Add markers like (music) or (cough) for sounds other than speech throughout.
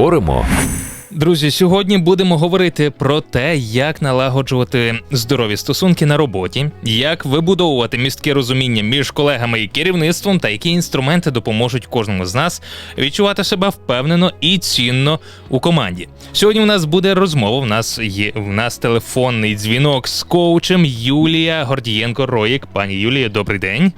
Поговоримо. Друзі, сьогодні будемо говорити про те, як налагоджувати здорові стосунки на роботі, як вибудовувати містке розуміння між колегами і керівництвом, та які інструменти допоможуть кожному з нас відчувати себе впевнено і цінно у команді. Сьогодні у нас буде розмова. У нас є в нас телефонний дзвінок з коучем Юлія Гордієнко Роїк. Пані Юлія, добрий день.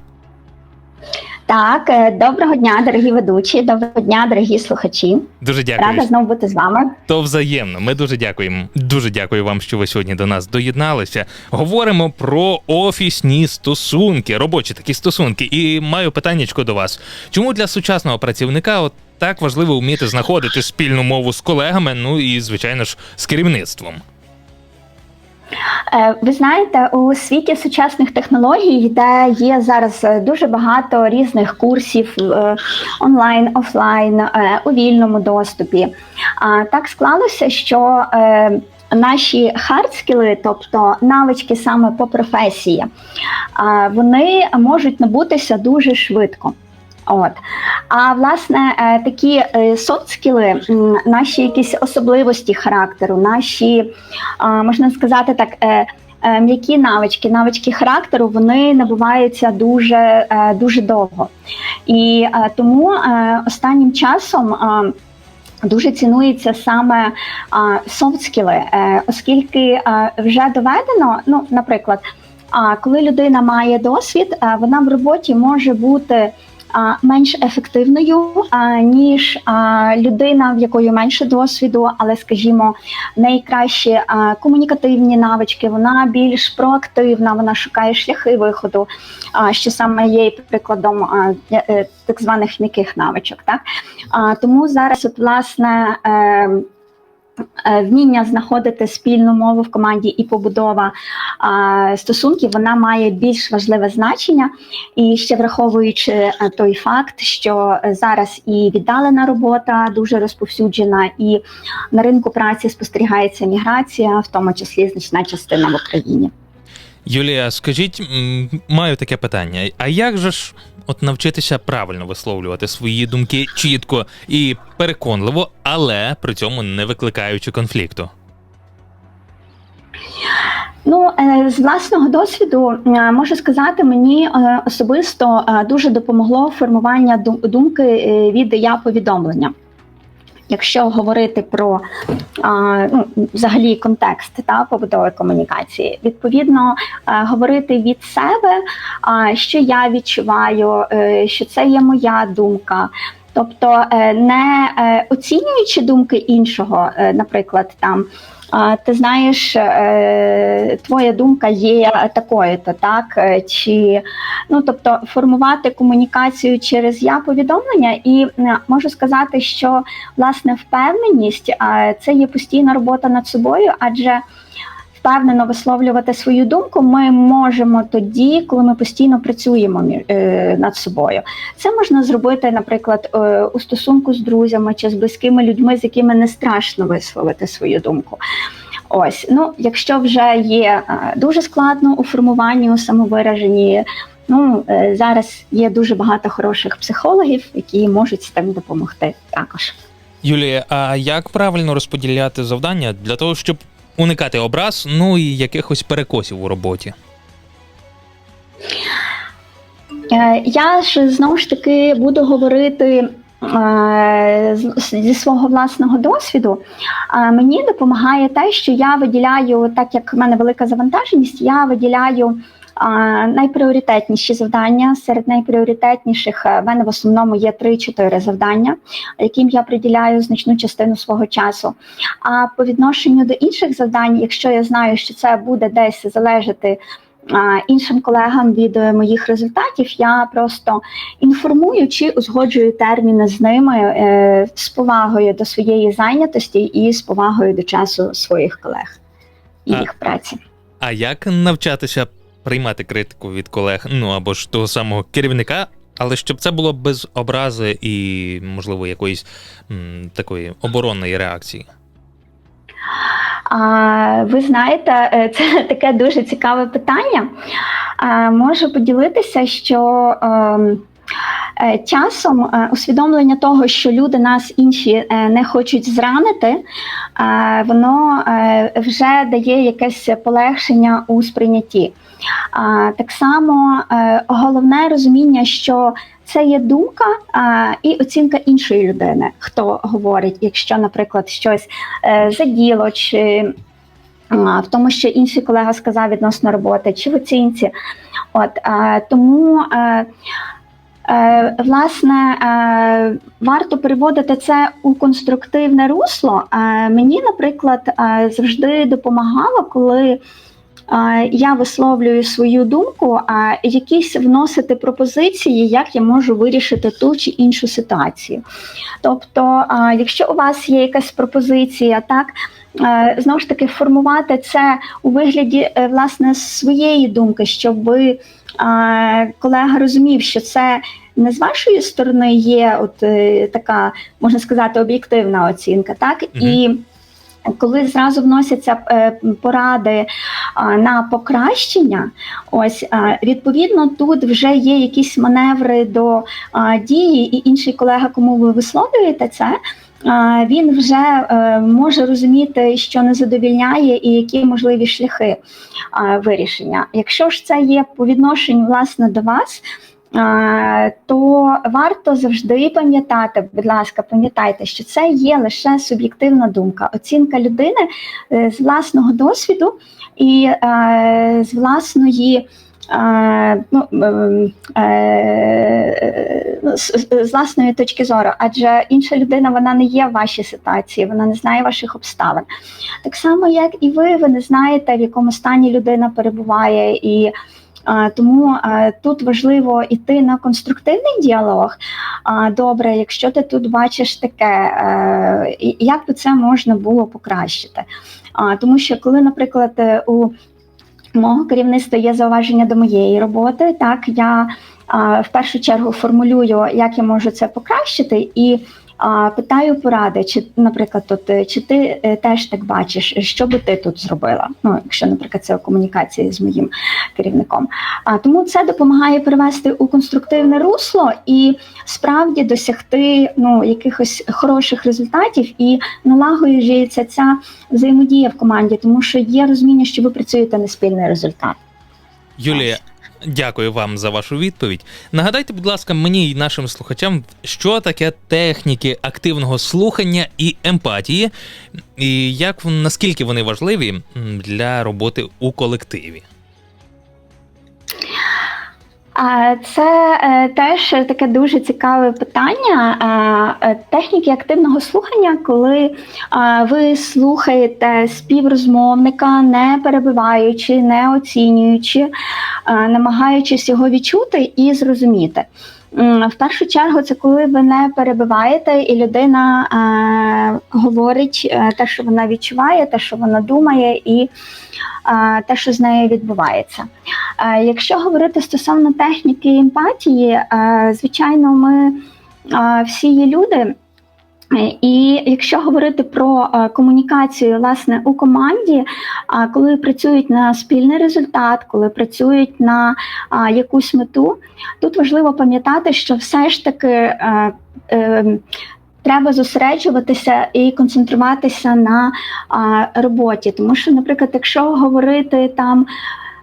Так, е, доброго дня, дорогі ведучі, доброго дня, дорогі слухачі. Дуже дякую. Рада знову бути з вами. То взаємно. Ми дуже дякуємо. Дуже дякую вам, що ви сьогодні до нас доєдналися. Говоримо про офісні стосунки, робочі такі стосунки. І маю питаннячко до вас. Чому для сучасного працівника от так важливо вміти знаходити спільну мову з колегами? Ну і звичайно ж з керівництвом? Е, Ви знаєте, у світі сучасних технологій, де є зараз е, дуже багато різних курсів е, онлайн, офлайн, у вільному доступі. Так склалося, що наші хардскіли, тобто навички саме по професії, вони можуть набутися дуже швидко. От. А власне, е, такі софт-скіли, наші якісь особливості характеру, наші, можна сказати так, е, е, м'які навички, навички характеру, вони набуваються дуже, е, дуже довго. І е, тому е, останнім часом. е, Дуже цінується саме софт-скіли, е, оскільки е, вже доведено, ну, наприклад, коли людина має досвід, е, вона в роботі може бути менш ефективною, ніж людина, в якої менше досвіду, але, скажімо, в неї кращі а, комунікативні навички, вона більш проактивна, вона шукає шляхи виходу, що саме є прикладом е, так званих м'яких навичок. Так? Тому зараз, от, власне, е, Е, Вміння знаходити спільну мову в команді і побудова стосунків вона має більш важливе значення, і ще враховуючи е, той факт, що зараз і віддалена робота дуже розповсюджена, і на ринку праці спостерігається міграція, в тому числі значна частина в Україні. Юлія, скажіть, маю таке питання: а як же ж от навчитися правильно висловлювати свої думки чітко і переконливо, але при цьому не викликаючи конфлікту? Ну, е, з власного досвіду е, можу сказати, мені е, особисто дуже допомогло формування дум- думки від я повідомлення. Якщо говорити про а, ну, взагалі контекст та побудови комунікації, відповідно а, говорити від себе, а, що я відчуваю, е, що це є моя думка. Тобто е, не е, оцінюючи думки іншого, е, наприклад, там ти знаєш, е, твоя думка є такою-то, так? Е, Чи ну тобто формувати комунікацію через я повідомлення, і е, можу сказати, що власне впевненість це є постійна робота над собою, адже впевнено висловлювати свою думку ми можемо тоді, коли ми постійно працюємо е, над собою. Це можна зробити, наприклад, е, у стосунку з друзями чи з близькими людьми, з якими не страшно висловити свою думку. Ось, ну якщо вже є е, дуже складно у формуванні, у самовираженні. Ну зараз є дуже багато хороших психологів, які можуть з тим допомогти також. Юлія, а як правильно розподіляти завдання для того, щоб уникати образ, ну і якихось перекосів у роботі? Е, Я ж знову ж таки буду говорити е, зі свого власного досвіду. Е, Мені допомагає те, що я виділяю, так як в мене велика завантаженість, я виділяю. Е, Найпріоритетніші завдання серед найпріоритетніших е, в мене в основному є 3-4 завдання, яким я приділяю значну частину свого часу. А по відношенню до інших завдань, якщо я знаю, що це буде десь залежати іншим колегам від е, моїх результатів, я просто інформую чи узгоджую терміни з ними е, з повагою до своєї зайнятості і з повагою до часу своїх колег і їх праці. А як навчатися приймати критику від колег, ну або ж того самого керівника, але щоб це було без образи і, можливо, якоїсь м, такої оборонної реакції? А, ви знаєте, е, це (laughs) таке дуже цікаве питання. А, можу поділитися, що ем, Е, Часом е, усвідомлення того, що люди нас інші е, не хочуть зранити, е, воно е, вже дає якесь полегшення у сприйнятті. Так само е, головне розуміння, що це є думка і оцінка іншої людини, хто говорить, якщо, наприклад, щось е, заділо чи в тому, що інший колега сказав відносно роботи, чи в оцінці. От тому. Е, Власне, е, варто переводити це у конструктивне русло. Е, Мені, наприклад, завжди допомагало, коли я висловлюю свою думку, а якісь вносити пропозиції, як я можу вирішити ту чи іншу ситуацію. Тобто, якщо у вас є якась пропозиція, так. Е, Знову ж таки, формувати це у вигляді е, власне своєї думки, щоб колега розумів, що це не з вашої сторони є от е, така, можна сказати, об'єктивна оцінка, так Мгм. і. Коли зразу вносяться е, поради а, на покращення, ось а, відповідно тут вже є якісь маневри до а, дії, і інший колега, кому ви висловлюєте це, він вже е, може розуміти, що не задовільняє, і які можливі шляхи вирішення. Якщо ж це є по відношенню власне до вас. То варто завжди пам'ятати, будь ласка, пам'ятайте, що це є лише суб'єктивна думка, оцінка людини е, з власного досвіду і е, з власної ну, е, ну, з, власної точки зору, адже інша людина вона не є в вашій ситуації, вона не знає ваших обставин. Так само, як і ви, ви не знаєте, в якому стані людина перебуває, і тому тут важливо йти на конструктивний діалог. Добре, якщо ти тут бачиш таке, е, як би це можна було покращити? Тому що коли, наприклад, е, у мого керівництва є зауваження до моєї роботи, так я в першу чергу формулюю, як я можу це покращити, і питаю поради, чи, наприклад, тут, е, чи ти е, теж так бачиш, що би ти тут зробила? Ну, якщо, наприклад, це у комунікації з моїм керівником. А тому це допомагає перевести у конструктивне русло і справді досягти ну, якихось хороших результатів і налагоджується ця взаємодія в команді, тому що є розуміння, що ви працюєте на спільний результат. Юлія, дякую вам за вашу відповідь. Нагадайте, будь ласка, мені і нашим слухачам, що таке техніки активного слухання і емпатії, і як наскільки вони важливі для роботи у колективі. Це е, теж таке дуже цікаве питання. Е, Техніки активного слухання, коли ви слухаєте співрозмовника, не перебиваючи, не оцінюючи, намагаючись його відчути і зрозуміти. В першу чергу, це коли ви не перебиваєте, і людина е, говорить е, те, що вона відчуває, те, що вона думає, і е, те, що з нею відбувається. Е, Якщо говорити стосовно техніки емпатії, е, звичайно, ми е, всі є люди. Е, І якщо говорити про е, комунікацію власне у команді, а коли працюють на спільний результат, коли працюють на якусь мету, тут важливо пам'ятати, що все ж таки е, е, треба зосереджуватися і концентруватися на роботі. Тому що, наприклад, якщо говорити там.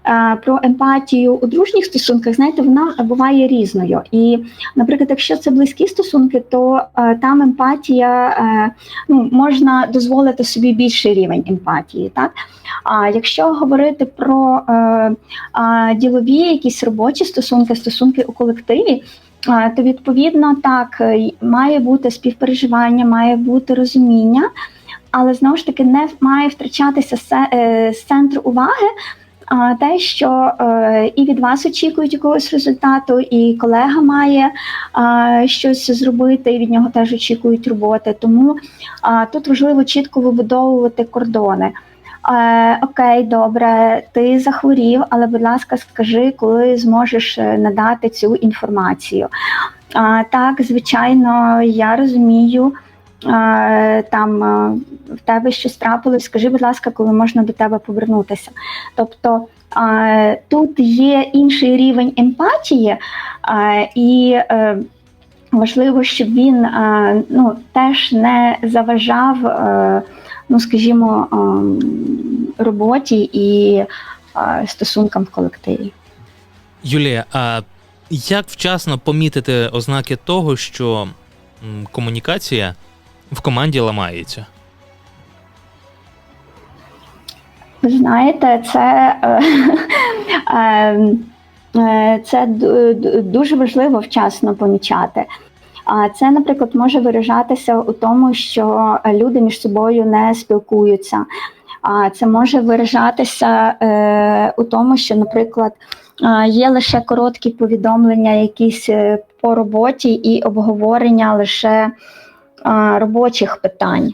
Е, Про емпатію у дружніх стосунках, знаєте, вона буває різною. І, наприклад, якщо це близькі стосунки, то е, там емпатія е, ну, можна дозволити собі більший рівень емпатії. Так? А якщо говорити про ділові якісь робочі стосунки, стосунки у колективі, то відповідно так має бути співпереживання, має бути розуміння, але знову ж таки не має втрачатися з центру уваги. Те, що е, і від вас очікують якогось результату, і колега має щось зробити, і від нього теж очікують роботи. Тому тут важливо чітко вибудовувати кордони. Е, окей, добре, ти захворів, але будь ласка, скажи, коли зможеш е, надати цю інформацію. Так, звичайно, я розумію. Там е, в тебе щось трапилось, скажи, будь ласка, коли можна до тебе повернутися. Тобто тут є інший рівень емпатії, і е, важливо, щоб він е, ну, теж не заважав, ну скажімо, роботі і стосункам в колективі. Юлія, а як вчасно помітити ознаки того, що комунікація в команді ламається? Знаєте, це, е, (laughs) е, е, це ду- ду- дуже важливо вчасно помічати. А це, наприклад, може виражатися у тому, що люди між собою не спілкуються. А це може виражатися у тому, що, наприклад, є лише короткі повідомлення, якісь по роботі і обговорення лише робочих питань.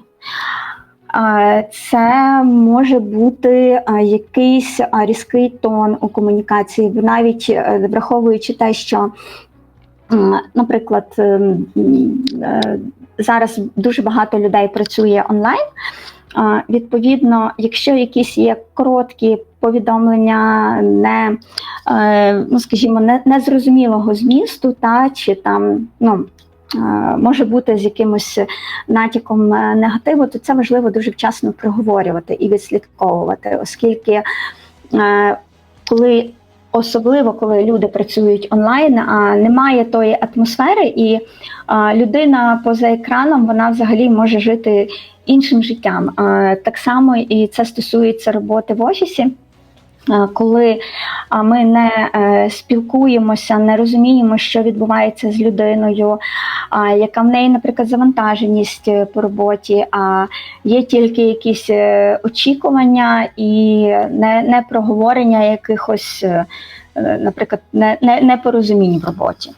Це може бути якийсь різкий тон у комунікації, навіть е, враховуючи те, що, наприклад, ем, е, зараз дуже багато людей працює онлайн. Відповідно, якщо якісь є короткі повідомлення, не е, ну скажімо, не, незрозумілого змісту, та чи там ну. Е, Може бути з якимось натяком е, негативу, то це важливо дуже вчасно проговорювати і відслідковувати, оскільки е, коли особливо коли люди працюють онлайн, а немає тої атмосфери, і е, людина поза екраном вона взагалі може жити іншим життям. Е, Так само і це стосується роботи в офісі. Е, Коли ми не е, спілкуємося, не розуміємо, що відбувається з людиною, яка в неї, наприклад, завантаженість е, по роботі, а є тільки якісь очікування і не, не проговорення якихось, наприклад, не, не, непорозумінь в роботі.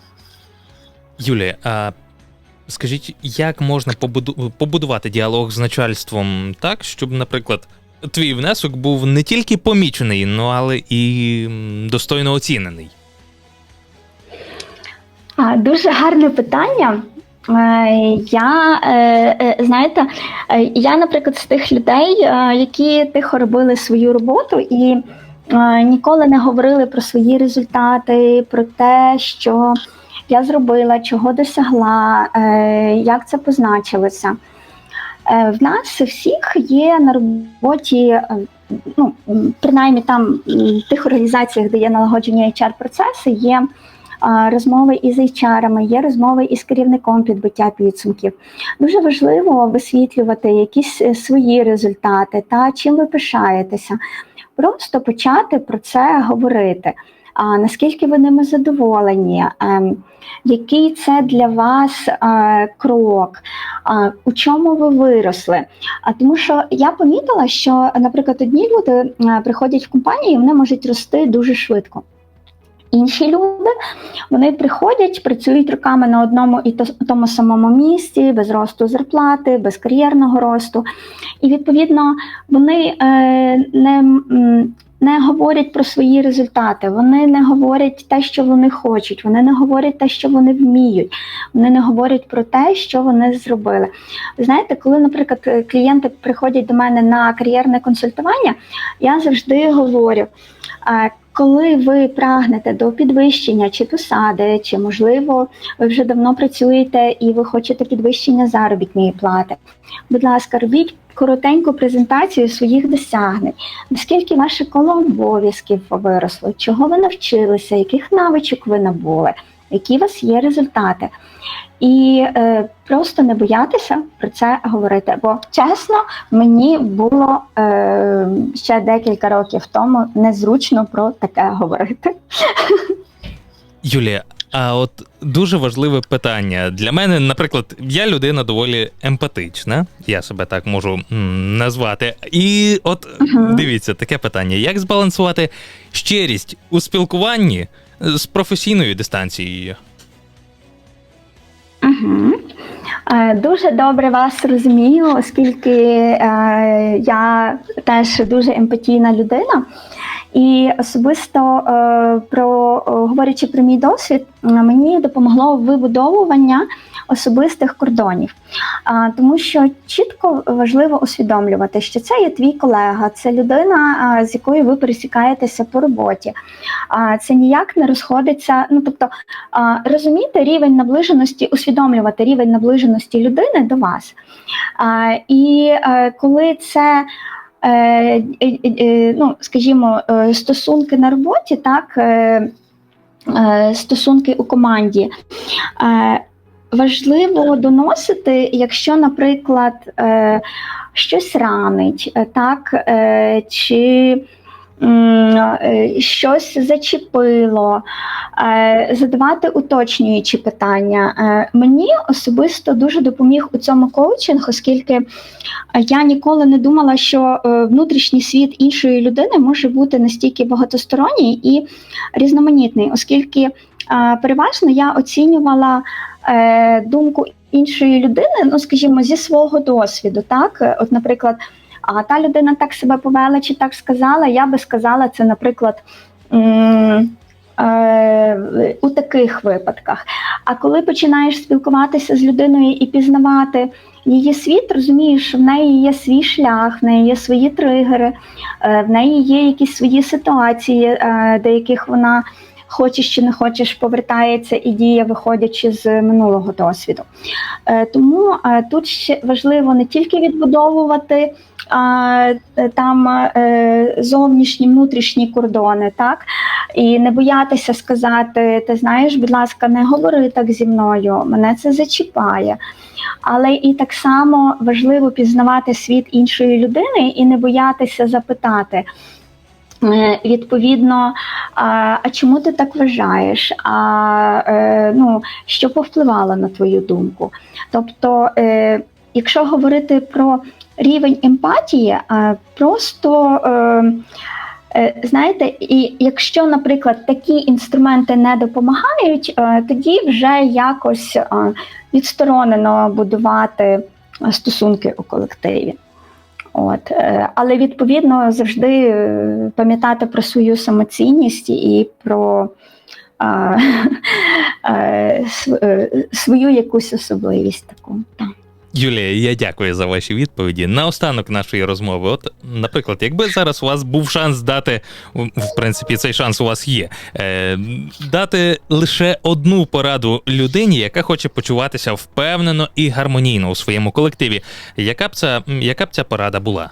Юлія, а скажіть, як можна побудувати діалог з начальством так, щоб, наприклад, твій внесок був не тільки помічений, ну але і достойно оцінений? Дуже гарне питання. Е, Я е, е, знаєте, я, наприклад, з тих людей, які тихо робили свою роботу і ніколи не говорили про свої результати, про те, що я зробила, чого досягла, як це позначилося. Е, В нас всіх є на роботі, е, ну принаймні там в тих організаціях, де є налагодження HR-процеси, є а, розмови із HR, є розмови із керівником підбиття підсумків. Дуже важливо висвітлювати якісь е, свої результати та чим ви пишаєтеся. Просто почати про це говорити. А наскільки ви ними задоволені? Ем, який це для вас е, крок? У чому ви виросли? А тому що я помітила, що, наприклад, одні люди е, приходять в компанію, і вони можуть рости дуже швидко. Інші люди вони приходять, працюють роками на одному і тому самому місці, без росту зарплати, без кар'єрного росту. І відповідно вони е, не, не говорять про свої результати, вони не говорять те, що вони хочуть, вони не говорять те, що вони вміють, вони не говорять про те, що вони зробили. Ви знаєте, коли, наприклад, е, клієнти приходять до мене на кар'єрне консультування, я завжди говорю. Коли ви прагнете до підвищення чи посади, чи можливо ви вже давно працюєте і ви хочете підвищення заробітної плати, будь ласка, робіть коротеньку презентацію своїх досягнень, наскільки ваше коло обов'язків виросло, чого ви навчилися, яких навичок ви набули, які у вас є результати. І е, просто не боятися про це говорити. Бо чесно, мені було е, ще декілька років тому незручно про таке говорити. Юлія, а от дуже важливе питання для мене, наприклад, я людина доволі емпатична, я себе так можу назвати. І от Мгм. дивіться, таке питання: як збалансувати щирість у спілкуванні з професійною дистанцією? Е, Дуже добре вас розумію, оскільки е, я теж дуже емпатійна людина. І особисто е, про е, говорячи про мій досвід, е, мені допомогло вибудовування особистих кордонів, тому що чітко важливо усвідомлювати, що це є твій колега, це людина, з якою ви пересікаєтеся по роботі. Це ніяк не розходиться. Ну тобто розуміти рівень наближеності, усвідомлювати рівень наближеності людини до вас. І коли це ну, скажімо, е, стосунки на роботі, так, е, е, стосунки у команді. Е, Важливо доносити, якщо, наприклад, е, щось ранить, е, так, е, чи е, щось зачепило, е, задавати уточнюючі питання. Е, Мені особисто дуже допоміг у цьому коучинг, оскільки я ніколи не думала, що е, внутрішній світ іншої людини може бути настільки багатосторонній і різноманітний, оскільки е, переважно я оцінювала е, думку іншої людини, ну скажімо, зі свого досвіду. Так, Е, от, наприклад, а та людина так себе повела чи так сказала, я би сказала це, наприклад. е, У таких випадках. А коли починаєш спілкуватися з людиною і пізнавати її світ, розумієш, що в неї є свій шлях, в неї є свої тригери, е, в неї є якісь свої ситуації, е, до яких вона хочеш чи не хочеш, повертається і діє, виходячи з минулого досвіду. Тому тут ще важливо не тільки відбудовувати там е, зовнішні, внутрішні кордони, так і не боятися сказати: ти знаєш, будь ласка, не говори так зі мною, мене це зачіпає. Але і так само важливо пізнавати світ іншої людини і не боятися запитати. Е, Відповідно, а, а чому ти так вважаєш? А е, ну, що повпливало на твою думку? Тобто, е, якщо говорити про рівень емпатії, просто е, е, знаєте, і якщо, наприклад, такі інструменти не допомагають, е, тоді вже якось відсторонено будувати стосунки у колективі. От, але відповідно завжди пам'ятати про свою самоцінність і про е, (laughs) е, свою якусь особливість таку. Юлія, я дякую за ваші відповіді. Наостанок нашої розмови. От, наприклад, якби зараз у вас був шанс дати, в принципі, цей шанс у вас є, е, дати лише одну пораду людині, яка хоче почуватися впевнено і гармонійно у своєму колективі. Яка б ця, яка б ця порада була?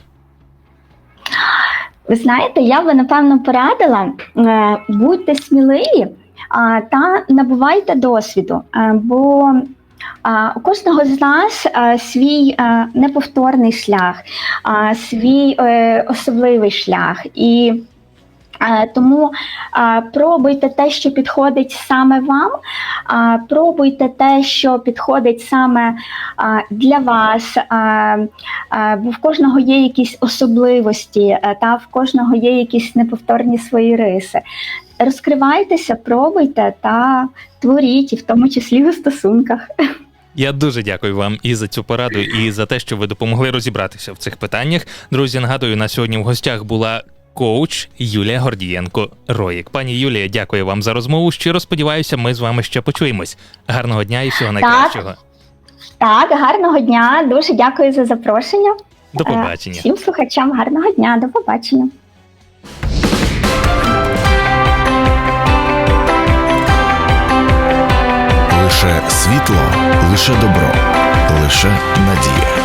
Ви знаєте, я би напевно порадила е, будьте сміливі та набувайте досвіду, е, бо у кожного з нас свій неповторний шлях, свій е, особливий шлях. І тому пробуйте те, що підходить саме вам, пробуйте те, що підходить саме для вас. Бо в кожного є якісь особливості, е, та в кожного є якісь неповторні свої риси. Розкривайтеся, пробуйте та творіть, і в тому числі у стосунках. Я дуже дякую вам і за цю пораду, і за те, що ви допомогли розібратися в цих питаннях. Друзі, нагадую, на сьогодні в гостях була коуч Юлія Гордієнко Роїк. Пані Юлія, дякую вам за розмову. Щиро сподіваюся, ми з вами ще почуємось. Гарного дня і всього найкращого. Так, гарного дня, дуже дякую за запрошення. До Е, побачення. Всім слухачам гарного дня, до побачення. Світло, лише добро, лише надія.